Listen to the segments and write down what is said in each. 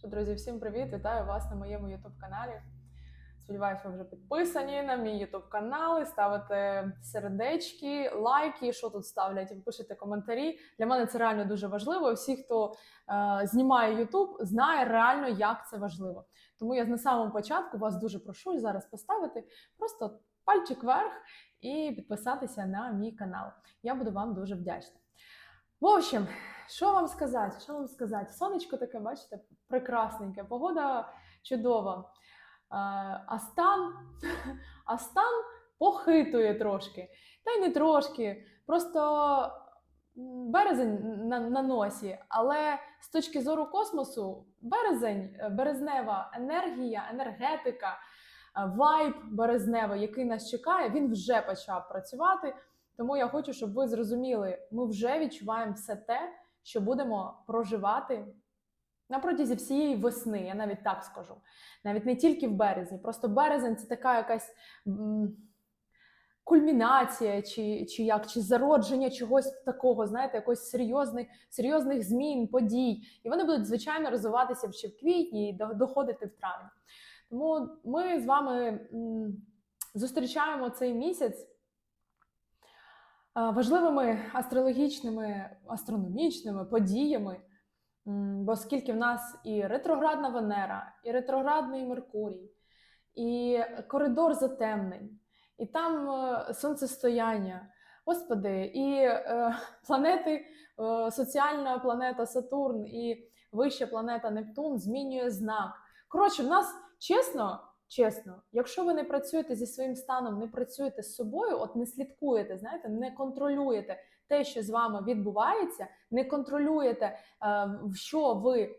Що, друзі, всім привіт! Вітаю вас на моєму youtube каналі. Сподіваюсь, ви вже підписані на мій youtube канал, і ставите сердечки, лайки, що тут ставлять, і пишете коментарі. Для мене це реально дуже важливо. Всі, хто е, знімає YouTube, знає реально, як це важливо. Тому я на самому початку вас дуже прошу зараз поставити просто пальчик вверх і підписатися на мій канал. Я буду вам дуже вдячна. В общем, що вам сказати? Що вам сказати? Сонечко таке, бачите, прекрасненьке, погода чудова. А, а стан, а стан похитує трошки. Та й не трошки. Просто березень на, на носі. Але з точки зору космосу, березень, е, березнева енергія, енергетика, е, вайб березневий, який нас чекає, він вже почав працювати. Тому я хочу, щоб ви зрозуміли, ми вже відчуваємо все те, що будемо проживати на протязі всієї весни, я навіть так скажу. Навіть не тільки в березні. Просто березень це така якась кульмінація, чи, чи як, чи зародження чогось такого, знаєте, якось серйозних, серйозних змін, подій. І вони будуть, звичайно, розвиватися ще в квітні і доходити в травні. Тому ми з вами зустрічаємо цей місяць важливими астрологічними, астрономічними подіями. Бо оскільки в нас і ретроградна Венера, і ретроградний Меркурій, і коридор затемнень, і там е, сонцестояння, господи, і е, планети, е, соціальна планета Сатурн і вища планета Нептун змінює знак. Коротше, в нас чесно, чесно, якщо ви не працюєте зі своїм станом, не працюєте з собою, от не слідкуєте, знаєте, не контролюєте те, що з вами відбувається, не контролюєте, е, в що ви е,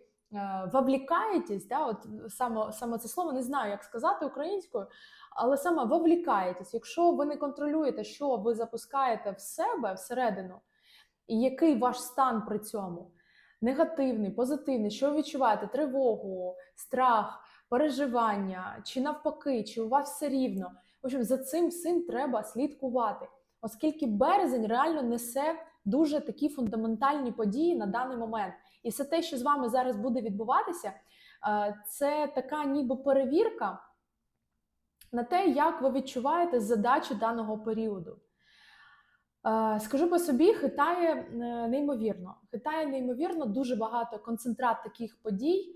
вовлікаєтесь, да, от саме, саме це слово не знаю, як сказати українською, але саме вовлікаєтесь. Якщо ви не контролюєте, що ви запускаєте в себе всередину, і який ваш стан при цьому негативний, позитивний, що ви відчуваєте тривогу, страх, переживання, чи навпаки, чи у вас все рівно. В общем, за цим всім треба слідкувати, оскільки березень реально несе дуже такі фундаментальні події на даний момент. І все те, що з вами зараз буде відбуватися, е, це така ніби перевірка на те, як ви відчуваєте задачу даного періоду. Е, Скажу по собі, хитає е, неймовірно. Хитає неймовірно дуже багато концентрат таких подій,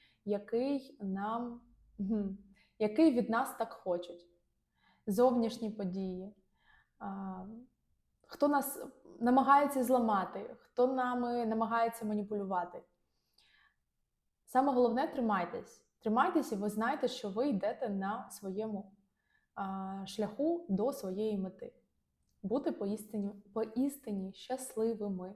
який нам який від нас так хочуть. Зовнішні події. Хто нас намагається зламати, хто нами намагається маніпулювати. Саме головне тримайтесь. Тримайтесь, і ви знаєте, що ви йдете на своєму шляху до своєї мети. Бути поістині, поістині щасливими.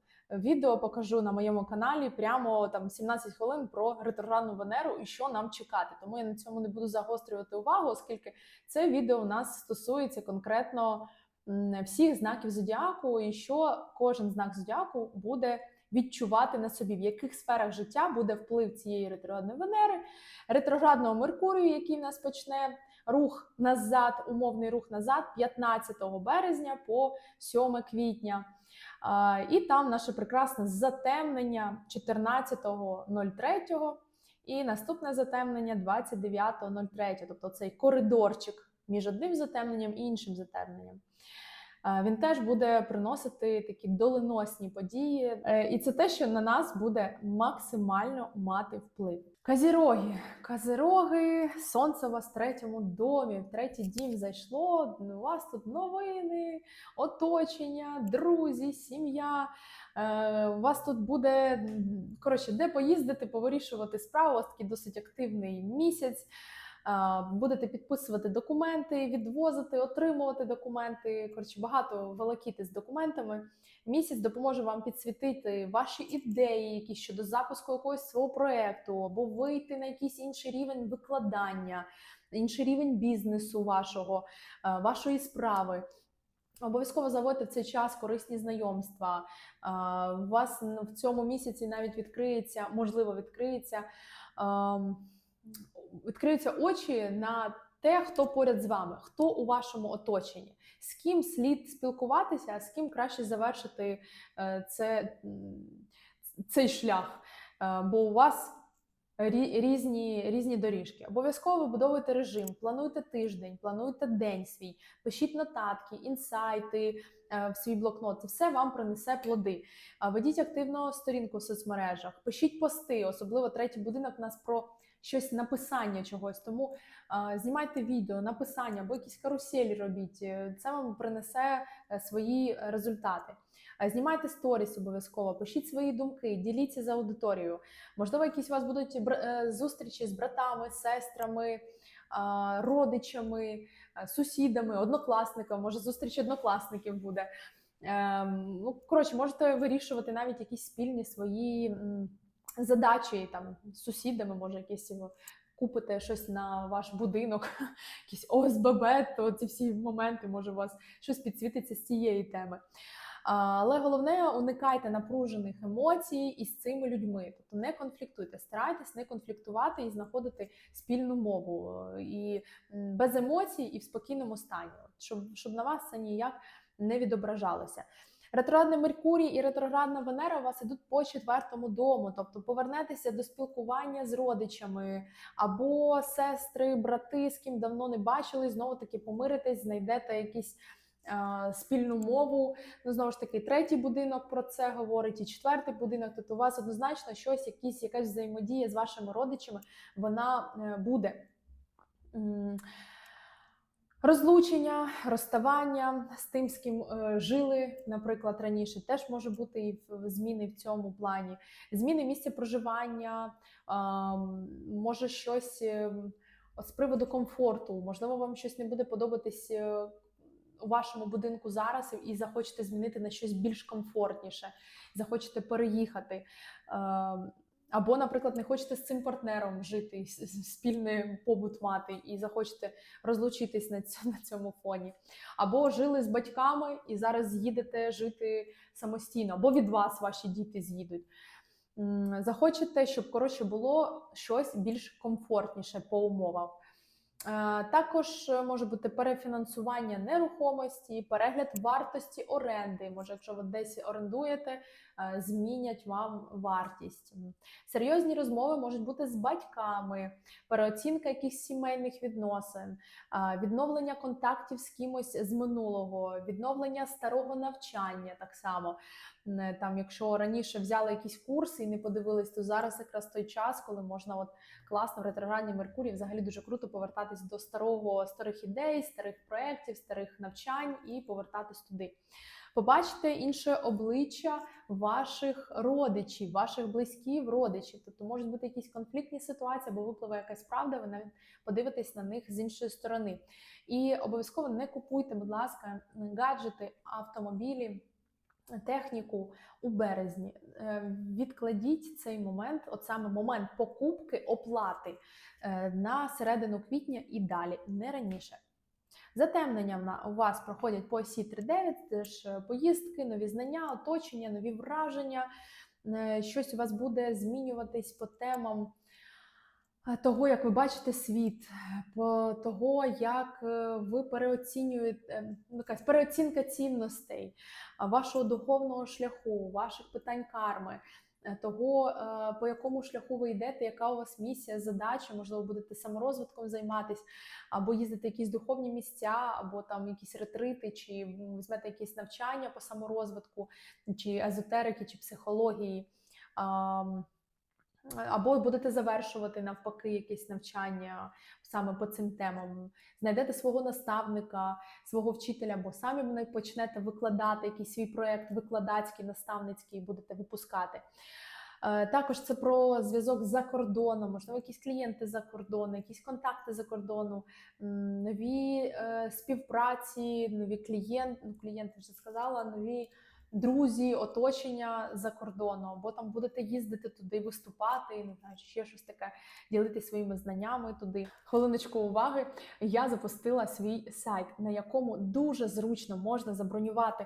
відео покажу на моєму каналі прямо там 17 хвилин про ретроградну Венеру і що нам чекати. Тому я на цьому не буду загострювати увагу, оскільки це відео у нас стосується конкретно всіх знаків зодіаку, і що кожен знак зодіаку буде відчувати на собі, в яких сферах життя буде вплив цієї ретроградної Венери, ретроградного Меркурію, який в нас почне рух назад, умовний рух назад 15 березня по 7 квітня. І там наше прекрасне затемнення 14.03 і наступне затемнення 29.03, тобто цей коридорчик між одним затемненням і іншим затемненням. Він теж буде приносити такі доленосні події, Е, і це те, що на нас буде максимально мати вплив. Казіроги, казироги, сонце у вас в третьому домі, в третій дім зайшло. У вас тут новини, оточення, друзі, сім'я. Е, У вас тут буде коротше, де поїздити, повирішувати справу. У вас такий досить активний місяць. Будете підписувати документи, відвозити, отримувати документи. Коротше, багато волокіти з документами. Місяць допоможе вам підсвітити ваші ідеї, якісь щодо запуску якогось свого проекту, або вийти на якийсь інший рівень викладання, інший рівень бізнесу вашого, вашої справи. Обов'язково заводьте в цей час корисні знайомства. У вас в цьому місяці навіть відкриється, можливо, відкриється, відкриються очі на те, хто поряд з вами, хто у вашому оточенні, з ким слід спілкуватися, а з ким краще завершити е, це, цей шлях. Е, Бо у вас різні, різні доріжки. Обов'язково вибудовуйте режим, плануйте тиждень, плануйте день свій, пишіть нотатки, інсайти е, в свій блокнот. Це все вам принесе плоди. Ведіть активно сторінку в соцмережах, пишіть пости, особливо третій будинок у нас про щось написання чогось. Тому а, знімайте відео, написання або якісь каруселі робіть. Е, Це вам принесе е, свої результати. Е, Знімайте сторіс обов'язково, пишіть свої думки, діліться з аудиторією. Можливо, якісь у вас будуть зустрічі з братами, сестрами, родичами, сусідами, однокласниками. Може, зустріч однокласників буде. Ем, ну, коротше, можете вирішувати навіть якісь спільні свої задачі там з сусідами, може, якісь ви купите щось на ваш будинок, якісь ОСББ, то ці всі моменти, може, у вас щось підсвітиться з цієї теми. Але головне уникайте напружених емоцій із цими людьми. Тобто не конфліктуйте, старайтесь не конфліктувати і знаходити спільну мову е, і без емоцій, і в спокійному стані, щоб, щоб на вас це ніяк не відображалося. Ретроградний Меркурій і ретроградна Венера у вас ідуть по четвертому дому, тобто повернетеся до спілкування з родичами або сестри, брати, з ким давно не бачили, знову таки помиритесь, знайдете якісь е, спільну мову. Ну, знову ж таки, третій будинок про це говорить, і четвертий будинок. Тобто у вас однозначно щось, якісь, якась взаємодія з вашими родичами, вона е, буде. Розлучення, розставання з тим, з ким е, жили, наприклад, раніше, теж може бути і зміни в цьому плані. Зміни місця проживання, може щось е, з приводу комфорту, можливо, вам щось не буде подобатись е, у вашому будинку зараз і захочете змінити на щось більш комфортніше, захочете переїхати. Або, наприклад, не хочете з цим партнером жити, спільний побут мати, і захочете розлучитись на цьому, на цьому фоні. Або жили з батьками і зараз з'їдете жити самостійно, або від вас ваші діти з'їдуть. Захочете, щоб коротше було щось більш комфортніше по умовам. Е, Також е, може бути перефінансування нерухомості, перегляд вартості оренди. Може, якщо ви десь орендуєте, е, змінять вам вартість. Серйозні розмови можуть бути з батьками, переоцінка якихось сімейних відносин, відновлення контактів з кимось з минулого, відновлення старого навчання так само. Не, Там, якщо раніше взяли якісь курси і не подивились, то зараз якраз той час, коли можна от класно в ретроградній Меркурії взагалі дуже круто повертатись до старого старих ідей, старих проєктів, старих навчань і повертатись туди. Побачите інше обличчя ваших родичів, ваших близьких родичів. Тобто можуть бути якісь конфліктні ситуації, або випливе якась правда, ви навіть подивитесь на них з іншої сторони. І обов'язково не купуйте, будь ласка, гаджети, автомобілі. Техніку у березні Е, відкладіть цей момент, от саме момент покупки, оплати е, на середину квітня і далі, не раніше. Затемнення у вас проходять по осі 3.9, теж е, поїздки, нові знання, оточення, нові враження. Щось у вас буде змінюватись по темам того, як ви бачите світ, по того, як е, ви переоцінюєте е, ну, якась переоцінка цінностей, вашого духовного шляху, ваших питань карми. е, Того, е, по якому шляху ви йдете, яка у вас місія, задача, можливо, будете саморозвитком займатися, або їздити в якісь духовні місця, або там якісь ретрити, чи візьмете якісь навчання по саморозвитку, чи езотерики, чи психології. Або будете завершувати навпаки якесь навчання саме по цим темам. Знайдете свого наставника, свого вчителя, або самі почнете викладати якийсь свій проєкт викладацький, наставницький, будете випускати. Е, Також це про зв'язок за кордоном, можливо, якісь клієнти за кордону, якісь контакти за кордону, нові е, співпраці, нові клієнти, ну, клієнти вже сказала, нові друзі, оточення за кордону, або там будете їздити туди, виступати, не знаю, ще щось таке, ділитися своїми знаннями туди. Хвилиночку уваги. Я запустила свій сайт, на якому дуже зручно можна забронювати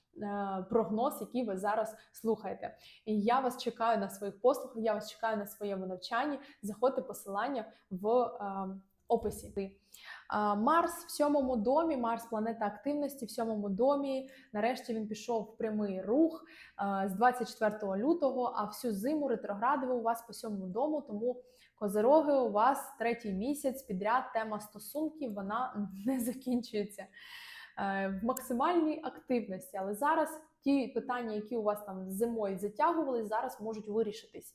прогноз, який ви зараз слухаєте. І я вас чекаю на своїх послугах, я вас чекаю на своєму навчанні. Заходьте посилання в е, описі. Марс в сьомому домі, Марс планета активності в сьомому домі. Нарешті він пішов в прямий рух е, з 24 лютого, а всю зиму ретрогради у вас по сьомому дому. Тому козероги у вас третій місяць підряд тема стосунків вона не закінчується е, в максимальній активності. Але зараз ті питання, які у вас там зимою затягувались, зараз можуть вирішитись.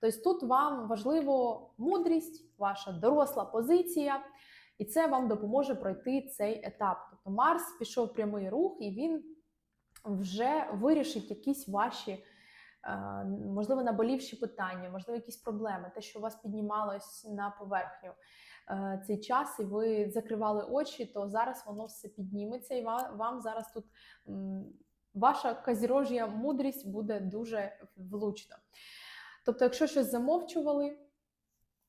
Тобто тут вам важливо мудрість, ваша доросла позиція, і це вам допоможе пройти цей етап. Тобто Марс пішов прямий рух, і він вже вирішить якісь ваші, е, можливо, наболівші питання, можливо, якісь проблеми, те, що у вас піднімалось на поверхню е, цей час, і ви закривали очі, то зараз воно все підніметься, і вам зараз тут ваша казірожія мудрість буде дуже влучно. Тобто, якщо щось замовчували,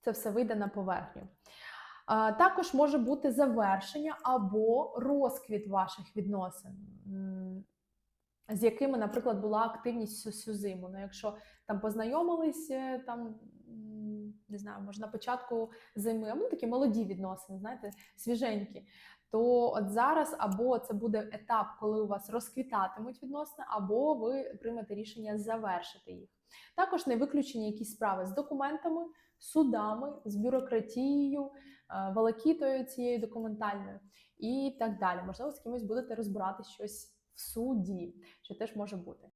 це все вийде на поверхню. Також може бути завершення або розквіт ваших відносин, з якими, наприклад, була активність всю, зиму. Ну, якщо там познайомились, е, там не знаю, може на початку зими, або такі молоді відносини, знаєте, свіженькі. То от зараз або це буде етап, коли у вас розквітатимуть відносини, або ви приймете рішення завершити їх. Також не виключені якісь справи з документами, судами, з бюрократією, е, волокітою цією документальною і так далі. Можливо, з кимось будете розбирати щось суді, що теж може бути.